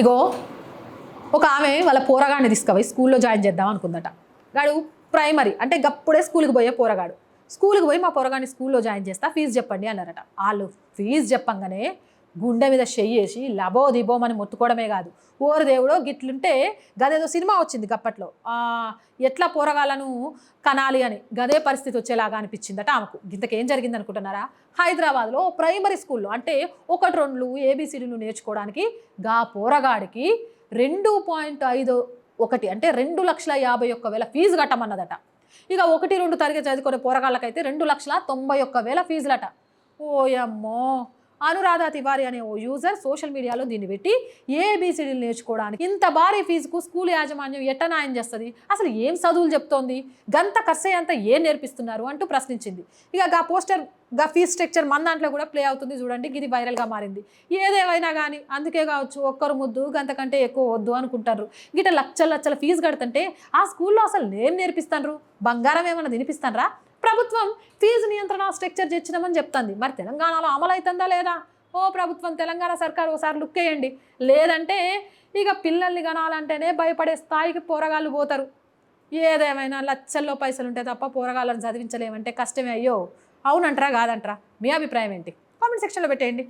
ఇగో ఒక ఆమె వాళ్ళ పోరగాడిని తీసుకుపోయి స్కూల్లో జాయిన్ చేద్దాం అనుకుందట. గాడు ప్రైమరీ అంటే గప్పుడే స్కూల్కి పోయే పోరగాడు. స్కూల్కి పోయి మా పోరగాడిని స్కూల్లో జాయిన్ చేస్తా ఫీజు చెప్పండి అన్నారట. వాళ్ళు ఫీజు చెప్పంగానే గుండె మీద చెయ్యేసి లబో దిబోమని మొత్తుకోవడమే కాదు. ఓరు దేవుడో గిట్లుంటే గదేదో సినిమా వచ్చింది గప్పట్లో. ఎట్లా పోరగాళ్ళను కనాలి అని గదే పరిస్థితి వచ్చేలాగా అనిపించిందట ఆమెకు. ఇంతకేం జరిగింది అనుకుంటున్నారా హైదరాబాద్లో ప్రైమరీ స్కూల్లో అంటే ఒకటి రెండు ఏబీసీడీలు నేర్చుకోవడానికి గా పోరగాడికి రెండు పాయింట్ ఐదు ఒకటి అంటే రెండు లక్షల యాభై ఒక్క వేల ఫీజు కట్టమన్నదట. ఇక ఒకటి రెండు తరగతి చదువుకునే పోరగాళ్ళకైతే రెండు లక్షల తొంభై ఒక్క వేల ఫీజులట. ఓయమ్మో! అనురాధ తివారి అనే ఓ యూజర్ సోషల్ మీడియాలో దీన్ని పెట్టి ఏబిసిడీలు నేర్చుకోవడానికి ఇంత భారీ ఫీజుకు స్కూల్ యాజమాన్యం ఎట్ట నాయం చేస్తుంది? అసలు ఏం చదువులు చెప్తోంది? గంత ఖర్చు అంతా ఏం నేర్పిస్తున్నారు అంటూ ప్రశ్నించింది. ఇక ఆ పోస్టర్గా ఫీజ్ స్ట్రక్చర్ మన దాంట్లో కూడా ప్లే అవుతుంది చూడండి ఇది వైరల్గా మారింది. ఏదేమైనా కానీ అందుకే కావచ్చు ఒక్కరు ముద్దు గంతకంటే ఎక్కువ వద్దు అనుకుంటారు. గిట లక్షల లక్షల ఫీజు కడుతుంటే ఆ స్కూల్లో అసలు ఏం నేర్పిస్తాన్రు బంగారం ఏమైనా తినిపిస్తాన్రా ప్రభుత్వం ఫీజు నియంత్రణ స్ట్రక్చర్ తెచ్చినామని చెప్తుంది. మరి తెలంగాణలో అమలు అవుతుందా లేదా? ఓ ప్రభుత్వం తెలంగాణ సర్కార్ ఒకసారి లుక్ వేయండి. లేదంటే ఇక పిల్లల్ని కనాలంటేనే భయపడే స్థాయికి పోరగాళ్ళు పోతారు. ఏదేమైనా లచ్చల్లో పైసలు ఉంటే తప్ప పోరగాళ్ళని చదివించలేమంటే కష్టమే. అయ్యో! అవునంటారా కాదంటారా? మీ అభిప్రాయం ఏంటి? కామెంట్ సెక్షన్లో పెట్టేయండి.